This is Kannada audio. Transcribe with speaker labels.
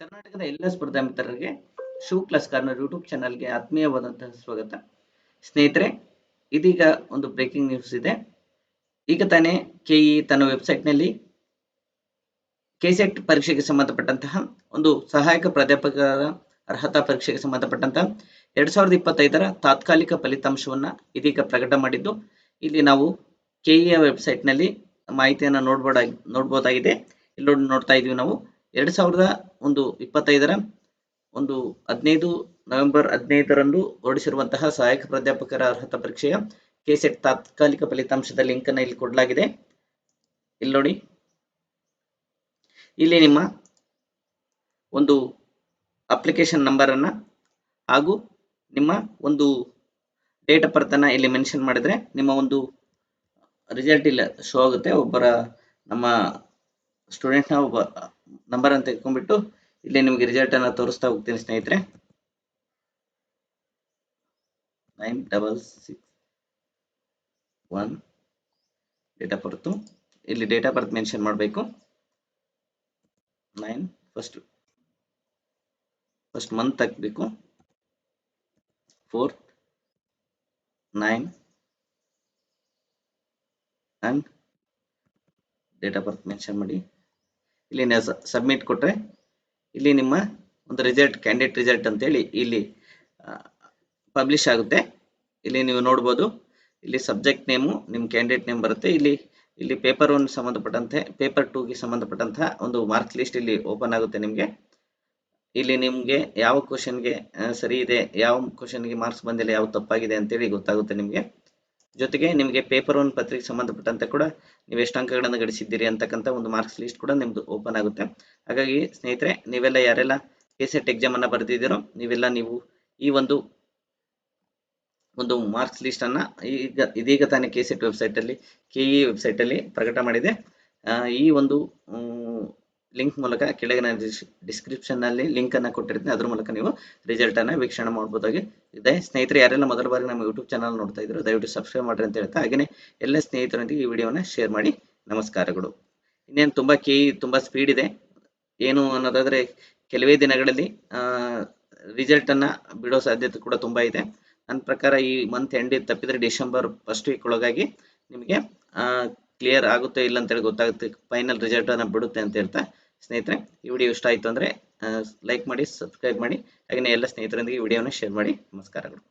Speaker 1: ಕರ್ನಾಟಕದ ಎಲ್ಲ ಸ್ಪರ್ಧಾ ಮಿತ್ರರಿಗೆ ಶೂ ಕ್ಲಾಸ್ ಕಾರ್ನರ್ ಯೂಟ್ಯೂಬ್ ಚಾನಲ್ಗೆ ಆತ್ಮೀಯವಾದಂತಹ ಸ್ವಾಗತ. ಸ್ನೇಹಿತರೆ, ಇದೀಗ ಒಂದು ಬ್ರೇಕಿಂಗ್ ನ್ಯೂಸ್ ಇದೆ. ಈಗ ತಾನೇ ಕೆಇ ತನ್ನ ವೆಬ್ಸೈಟ್ನಲ್ಲಿ ಕೆಸೆಟ್ ಪರೀಕ್ಷೆಗೆ ಸಂಬಂಧಪಟ್ಟಂತಹ ಒಂದು ಸಹಾಯಕ ಪ್ರಾಧ್ಯಾಪಕರ ಅರ್ಹತಾ ಪರೀಕ್ಷೆಗೆ ಸಂಬಂಧಪಟ್ಟಂತಹ ಎರಡ್ ಸಾವಿರದ ಇಪ್ಪತ್ತೈದರ ತಾತ್ಕಾಲಿಕ ಫಲಿತಾಂಶವನ್ನ ಇದೀಗ ಪ್ರಕಟ ಮಾಡಿದ್ದು, ಇಲ್ಲಿ ನಾವು ಕೆಇಯ ವೆಬ್ಸೈಟ್ನಲ್ಲಿ ಮಾಹಿತಿಯನ್ನು ನೋಡ್ಬೋದಾಗಿ ನೋಡ್ಬೋದಾಗಿದೆ. ಇಲ್ಲಿ ನೋಡಿ ನೋಡ್ತಾ ಇದೀವಿ ನಾವು. ಎರಡ್ ಸಾವಿರದ ಒಂದು ಇಪ್ಪತ್ತೈದರ ಒಂದು ಹದಿನೈದು ನವೆಂಬರ್ ಹದಿನೈದರಂದು ಹೊರಡಿಸಿರುವಂತಹ ಸಹಾಯಕ ಪ್ರಾಧ್ಯಾಪಕರ ಅರ್ಹತಾ ಪರೀಕ್ಷೆಯ ಕೆಸೆಟ್ ತಾತ್ಕಾಲಿಕ ಫಲಿತಾಂಶದ ಲಿಂಕ್ ಅನ್ನು ಇಲ್ಲಿ ಕೊಡಲಾಗಿದೆ. ಇಲ್ಲಿ ನೋಡಿ. ಇಲ್ಲಿ ನಿಮ್ಮ ಒಂದು ಅಪ್ಲಿಕೇಶನ್ ನಂಬರ್ ಅನ್ನ ಹಾಗೂ ನಿಮ್ಮ ಒಂದು ಡೇಟ್ ಆಫ್ ಬರ್ತ್ ಅನ್ನ ಇಲ್ಲಿ ಮೆನ್ಷನ್ ಮಾಡಿದ್ರೆ ನಿಮ್ಮ ಒಂದು ರಿಸಲ್ಟ್ ಇಲ್ಲ ಶೋ ಆಗುತ್ತೆ. ಒಬ್ಬರ ನಮ್ಮ ಸ್ಟೂಡೆಂಟ್ನ ಒಬ್ಬ ನಂಬರ್ ಅಂತ ತೆಗೆದುಕೊಂಡ್ಬಿಟ್ಟು ಇಲ್ಲಿ ನಿಮಗೆ ರಿಸಲ್ಟ್ ಅನ್ನ ತೋರಿಸ್ತಾ ಹೋಗ್ತೀನಿ ಸ್ನೇಹಿತರೆ. Nine double six one date of birth ಇಲ್ಲಿ ಡೇಟ್ ಆಫ್ ಬರ್ತ್ ಮೆನ್ಷನ್ ಮಾಡಬೇಕು. ನೈನ್ ಫಸ್ಟ್ ಫಸ್ಟ್ ಮಂತ್ ಹಾಕಬೇಕು. Fourth nine and date of birth mention ಮಾಡಿ. ಇಲ್ಲಿ ಸಬ್ಮಿಟ್ ಕೊಟ್ಟರೆ ಇಲ್ಲಿ ನಿಮ್ಮ ಒಂದು ರಿಸಲ್ಟ್ ಕ್ಯಾಂಡಿಡೇಟ್ ರಿಸಲ್ಟ್ ಅಂತೇಳಿ ಇಲ್ಲಿ ಪಬ್ಲಿಷ್ ಆಗುತ್ತೆ. ಇಲ್ಲಿ ನೀವು ನೋಡ್ಬೋದು, ಇಲ್ಲಿ ಸಬ್ಜೆಕ್ಟ್ ನೇಮು ನಿಮ್ಮ ಕ್ಯಾಂಡಿಡೇಟ್ ನೇಮ್ ಬರುತ್ತೆ. ಇಲ್ಲಿ ಇಲ್ಲಿ ಪೇಪರ್ ಒನ್ ಸಂಬಂಧಪಟ್ಟಂತೆ ಪೇಪರ್ ಟೂಗೆ ಸಂಬಂಧಪಟ್ಟಂತಹ ಒಂದು ಮಾರ್ಕ್ ಲಿಸ್ಟ್ ಇಲ್ಲಿ ಓಪನ್ ಆಗುತ್ತೆ ನಿಮಗೆ. ಇಲ್ಲಿ ನಿಮಗೆ ಯಾವ ಕ್ವಶನ್ಗೆ ಸರಿ ಇದೆ, ಯಾವ ಕ್ವಶನ್ಗೆ ಮಾರ್ಕ್ಸ್ ಬಂದಿಲ್ಲ, ಯಾವ ತಪ್ಪಾಗಿದೆ ಅಂತೇಳಿ ಗೊತ್ತಾಗುತ್ತೆ ನಿಮಗೆ. ಜೊತೆಗೆ ನಿಮಗೆ ಪೇಪರ್ ಒನ್ ಪತ್ರಿಕೆ ಸಂಬಂಧಪಟ್ಟಂತೆ ಕೂಡ ನೀವು ಎಷ್ಟು ಅಂಕಗಳನ್ನು ಗಳಿಸಿದ್ದೀರಿ ಅಂತಕ್ಕಂಥ ಒಂದು ಮಾರ್ಕ್ಸ್ ಲಿಸ್ಟ್ ಕೂಡ ನಿಮ್ದು ಓಪನ್ ಆಗುತ್ತೆ. ಹಾಗಾಗಿ ಸ್ನೇಹಿತರೆ, ನೀವೆಲ್ಲ ಯಾರೆಲ್ಲ ಕೆ ಸೆಟ್ ಎಕ್ಸಾಮ್ ಅನ್ನ ಬರೆದಿದ್ದೀರೋ, ನೀವೆಲ್ಲ ನೀವು ಈ ಒಂದು ಒಂದು ಮಾರ್ಕ್ಸ್ ಲಿಸ್ಟ್ ಅನ್ನ ಈಗ, ಇದೀಗ ತಾನೇ ಕೆ ಸೆಟ್ ವೆಬ್ಸೈಟ್ ಅಲ್ಲಿ ಕೆಇ ವೆಬ್ಸೈಟ್ ಅಲ್ಲಿ ಪ್ರಕಟ ಮಾಡಿದೆ. ಈ ಒಂದು ಲಿಂಕ್ ಮೂಲಕ ಕೆಳಗಿನ ಲಿಂಕ್ ಅನ್ನ ಕೊಟ್ಟಿರ್ತೀನಿ. ಅದ್ರ ಮೂಲಕ ನೀವು ರಿಸಲ್ಟ್ ಅನ್ನ ವೀಕ್ಷಣೆ ಮಾಡಬಹುದಾಗಿ ಇದೆ. ಸ್ನೇಹಿತರೆ, ಯಾರೆಲ್ಲ ಮೊದಲ ಬಾರಿ ನಮ್ಮ ಯೂಟ್ಯೂಬ್ ಚಾನಲ್ ನೋಡ್ತಾ ಇದ್ರು ದಯವಿಟ್ಟು ಸಬ್ಸ್ಕ್ರೈಬ್ ಮಾಡ್ರಿ ಅಂತ ಹೇಳ್ತಾ ಹಾಗೆ ಎಲ್ಲ ಸ್ನೇಹಿತರೊಂದಿಗೆ ಈ ವಿಡಿಯೋನ ಶೇರ್ ಮಾಡಿ. ನಮಸ್ಕಾರಗಳು. ಇನ್ನೇನು ತುಂಬಾ ಕೆ, ತುಂಬಾ ಸ್ಪೀಡ್ ಇದೆ. ಏನು ಅನ್ನೋದಾದ್ರೆ ಕೆಲವೇ ದಿನಗಳಲ್ಲಿ ರಿಸಲ್ಟ್ ಅನ್ನ ಬಿಡೋ ಸಾಧ್ಯತೆ ಕೂಡ ತುಂಬಾ ಇದೆ. ನನ್ನ ಪ್ರಕಾರ ಈ ಮಂತ್ ಎಂಡ್ ತಪ್ಪಿದ್ರೆ ಡಿಸೆಂಬರ್ ಫಸ್ಟ್ ವೀಕ್ ಒಳಗಾಗಿ ನಿಮಗೆ ಕ್ಲಿಯರ್ ಆಗುತ್ತೆ ಇಲ್ಲ ಅಂತೇಳಿ ಗೊತ್ತಾಗುತ್ತೆ ಫೈನಲ್ ರಿಸಲ್ಟ್ ಅನ್ನ ಬಿಡುತ್ತೆ ಅಂತ ಹೇಳ್ತಾ ಸ್ನೇಹಿತರೆ, ಈ ವಿಡಿಯೋ ಇಷ್ಟ ಆಯಿತು ಅಂದರೆ ಲೈಕ್ ಮಾಡಿ ಸಬ್ಸ್ಕ್ರೈಬ್ ಮಾಡಿ ಹಾಗೆಯೇ ಎಲ್ಲ ಸ್ನೇಹಿತರೊಂದಿಗೆ ವಿಡಿಯೋನ ಶೇರ್ ಮಾಡಿ, ನಮಸ್ಕಾರಗಳು.